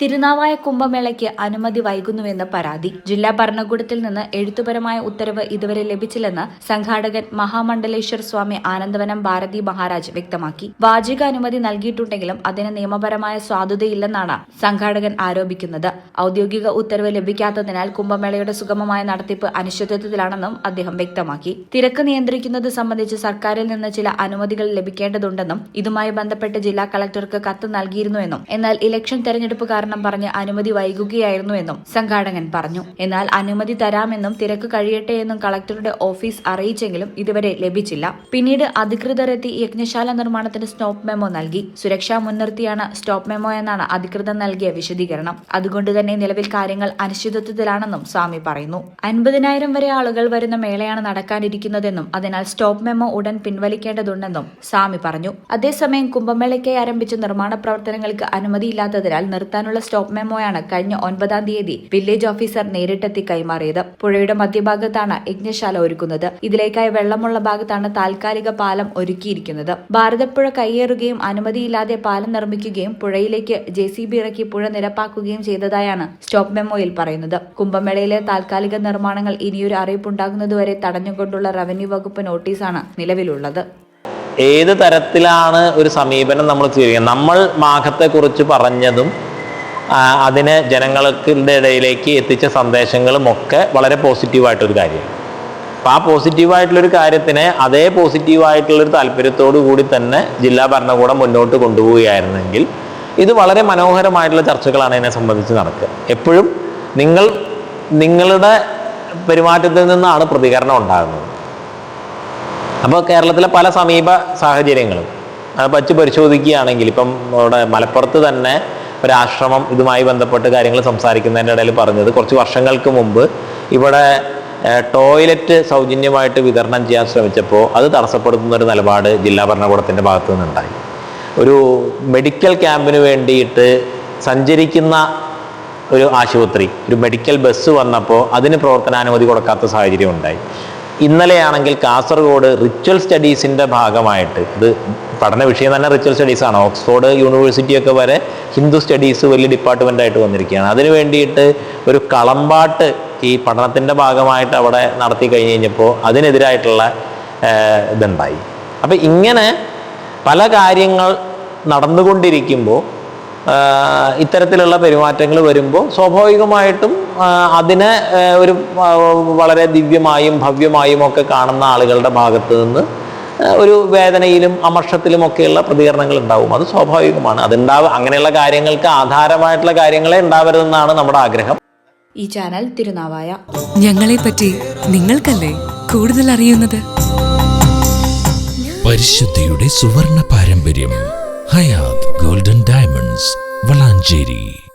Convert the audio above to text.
തിരുനാവായ കുംഭമേളയ്ക്ക് അനുമതി വൈകുന്നുവെന്ന് പരാതി. ജില്ലാ ഭരണകൂടത്തിൽ നിന്ന് എഴുത്തുപരമായ ഉത്തരവ് ഇതുവരെ ലഭിച്ചില്ലെന്ന് സംഘാടകൻ മഹാമണ്ഡലേശ്വർ സ്വാമി ആനന്ദവനം ഭാരതി മഹാരാജ് വ്യക്തമാക്കി. വാചിക അനുമതി നൽകിയിട്ടുണ്ടെങ്കിലും അതിന് നിയമപരമായ സ്വാധുതയില്ലെന്നാണ് സംഘാടകൻ ആരോപിക്കുന്നത്. ഔദ്യോഗിക ഉത്തരവ് ലഭിക്കാത്തതിനാൽ കുംഭമേളയുടെ സുഗമമായ നടത്തിപ്പ് അനിശ്ചിതത്വത്തിലാണെന്നും അദ്ദേഹം വ്യക്തമാക്കി. തിരക്ക് നിയന്ത്രിക്കുന്നത് സംബന്ധിച്ച് സർക്കാരിൽ നിന്ന് ചില അനുമതികൾ ലഭിക്കേണ്ടതുണ്ടെന്നും ഇതുമായി ബന്ധപ്പെട്ട് ജില്ലാ കളക്ടർക്ക് കത്ത് നൽകിയിരുന്നുവെന്നും എന്നാൽ ഇലക്ഷൻ തെരഞ്ഞെടുപ്പ് കാരണം പറഞ്ഞ് അനുമതി വൈകുകയായിരുന്നു എന്നും സംഘാടകൻ പറഞ്ഞു. എന്നാൽ അനുമതി തരാമെന്നും തിരക്ക് കഴിയട്ടെ എന്നും കളക്ടറുടെ ഓഫീസ് അറിയിച്ചെങ്കിലും ഇതുവരെ ലഭിച്ചില്ല. പിന്നീട് അധികൃതരെത്തി യജ്ഞശാല നിർമ്മാണത്തിന് സ്റ്റോപ്പ് മെമ്മോ നൽകി. സുരക്ഷാ മുൻനിർത്തിയാണ് സ്റ്റോപ്പ് മെമ്മോ എന്നാണ് അധികൃതർ നൽകിയ വിശദീകരണം. അതുകൊണ്ട് തന്നെ നിലവിൽ കാര്യങ്ങൾ അനിശ്ചിതത്വത്തിലാണെന്നും സ്വാമി പറയുന്നു. അൻപതിനായിരം വരെ ആളുകൾ വരുന്ന മേളയാണ് നടക്കാനിരിക്കുന്നതെന്നും അതിനാൽ സ്റ്റോപ്പ് മെമ്മോ ഉടൻ പിൻവലിക്കേണ്ടതുണ്ടെന്നും സ്വാമി പറഞ്ഞു. അതേസമയം കുംഭമേളയ്ക്കായി ആരംഭിച്ച നിർമ്മാണ പ്രവർത്തനങ്ങൾക്ക് അനുമതിയില്ലാത്തതിനാൽ നിർത്താനുള്ള സ്റ്റോപ്പ് മെമ്മോയാണ് കഴിഞ്ഞ ഒൻപതാം തീയതി വില്ലേജ് ഓഫീസർ നേരിട്ടെത്തി കൈമാറിയത്. പുഴയുടെ മധ്യഭാഗത്താണ് യജ്ഞശാല ഒരുക്കുന്നത്. ഇതിലേക്കായി വെള്ളമുള്ള ഭാഗത്താണ് താൽക്കാലിക പാലം ഒരുക്കിയിരിക്കുന്നത്. ഭാരതപ്പുഴ കൈയേറുകയും അനുമതിയില്ലാതെ പാലം നിർമ്മിക്കുകയും പുഴയിലേക്ക് ജെ സി ബി ഇറക്കി പുഴ നിരപ്പാക്കുകയും ചെയ്തതായാണ് സ്റ്റോപ്പ് മെമ്മോയിൽ പറയുന്നത്. കുംഭമേളയിലെ താൽക്കാലിക നിർമ്മാണങ്ങൾ ഇനിയൊരു അറിയിപ്പുണ്ടാകുന്നതുവരെ തടഞ്ഞുകൊണ്ടുള്ള റവന്യൂ വകുപ്പ് നോട്ടീസാണ് നിലവിലുള്ളത്. ഏത് തരത്തിലാണ് ഒരു സമീപനം നമ്മൾ ചെയ്യുക? നമ്മൾ മാഘത്തെക്കുറിച്ച് പറഞ്ഞതും അതിനെ ജനങ്ങൾക്ക് ഇടയിലേക്ക് എത്തിച്ച സന്ദേശങ്ങളും ഒക്കെ വളരെ പോസിറ്റീവായിട്ടൊരു കാര്യമാണ്. അപ്പോൾ ആ പോസിറ്റീവായിട്ടുള്ളൊരു കാര്യത്തിനെ അതേ പോസിറ്റീവായിട്ടുള്ളൊരു താല്പര്യത്തോടു കൂടി തന്നെ ജില്ലാ ഭരണകൂടം മുന്നോട്ട് കൊണ്ടുപോവുകയായിരുന്നെങ്കിൽ ഇത് വളരെ മനോഹരമായിട്ടുള്ള ചർച്ചകളാണ് എന്നെ സംബന്ധിച്ച് നടക്കുക. എപ്പോഴും നിങ്ങൾ നിങ്ങളുടെ പെരുമാറ്റത്തിൽ നിന്നാണ് പ്രതികരണം ഉണ്ടാകുന്നത്. അപ്പോൾ കേരളത്തിലെ പല സമീപ സാഹചര്യങ്ങളും അത് വച്ച് പരിശോധിക്കുകയാണെങ്കിൽ ഇപ്പം നമ്മുടെ മലപ്പുറത്ത് തന്നെ ഒരാശ്രമം ഇതുമായി ബന്ധപ്പെട്ട് കാര്യങ്ങൾ സംസാരിക്കുന്നതിന്റെ ഇടയിൽ പറഞ്ഞത്. കുറച്ച് വർഷങ്ങൾക്ക് മുമ്പ് ഇവിടെ ടോയ്ലറ്റ് സൗജന്യമായിട്ട് വിതരണം ചെയ്യാൻ ശ്രമിച്ചപ്പോൾ അത് തടസ്സപ്പെടുത്തുന്ന ഒരു നിലപാട് ജില്ലാ ഭരണകൂടത്തിന്റെ ഭാഗത്തു നിന്നുണ്ടായി. ഒരു മെഡിക്കൽ ക്യാമ്പിന് വേണ്ടിയിട്ട് സഞ്ചരിക്കുന്ന ഒരു ആശുപത്രി ഒരു മെഡിക്കൽ ബസ് വന്നപ്പോൾ അതിന് പ്രവർത്തനാനുമതി കൊടുക്കാത്ത സാഹചര്യം ഉണ്ടായി. ഇന്നലെയാണെങ്കിൽ കാസർഗോഡ് റിച്വൽ സ്റ്റഡീസിന്റെ ഭാഗമായിട്ട് ഇത് പഠന വിഷയം തന്നെ റിച്വൽ സ്റ്റഡീസാണ് ഓക്സ്ഫോർഡ് യൂണിവേഴ്സിറ്റിയൊക്കെ വരെ ഹിന്ദു സ്റ്റഡീസ് വലിയ ഡിപ്പാർട്ട്മെന്റ് ആയിട്ട് വന്നിരിക്കുകയാണ്. അതിന് വേണ്ടിയിട്ട് ഒരു കളമ്പാട്ട് ഈ പഠനത്തിന്റെ ഭാഗമായിട്ട് അവിടെ നടത്തി കഴിഞ്ഞ് കഴിഞ്ഞപ്പോൾ അതിനെതിരായിട്ടുള്ള ഇതുണ്ടായി. അപ്പം ഇങ്ങനെ പല കാര്യങ്ങൾ നടന്നുകൊണ്ടിരിക്കുമ്പോൾ ഇത്തരത്തിലുള്ള പെരുമാറ്റങ്ങൾ വരുമ്പോൾ സ്വാഭാവികമായിട്ടും അതിനെ ഒരു വളരെ ദിവ്യമായും ഭവ്യമായും ഒക്കെ കാണുന്ന ആളുകളുടെ ഭാഗത്ത് നിന്ന് ഒരു വേദനയിലും അമർഷത്തിലും ഒക്കെയുള്ള പ്രതികരണങ്ങൾ ഉണ്ടാവും. അത് സ്വാഭാവികമാണ്. അതുണ്ടാവും അങ്ങനെയുള്ള കാര്യങ്ങൾക്ക് ആധാരമായിട്ടുള്ള കാര്യങ്ങളെ ഉണ്ടാവരുതെന്നാണ് നമ്മുടെ ആഗ്രഹം. ഈ ചാനൽ തിരുനാവായ. ഞങ്ങളെ പറ്റി നിങ്ങൾക്കല്ലേ കൂടുതൽ അറിയുന്നത്? പരിശുദ്ധിയുടെ സുവർണ പാരമ്പര്യം ഹയാത് ഗോൾഡൻ ഡയമണ്ട്സ് വളാഞ്ചേരി.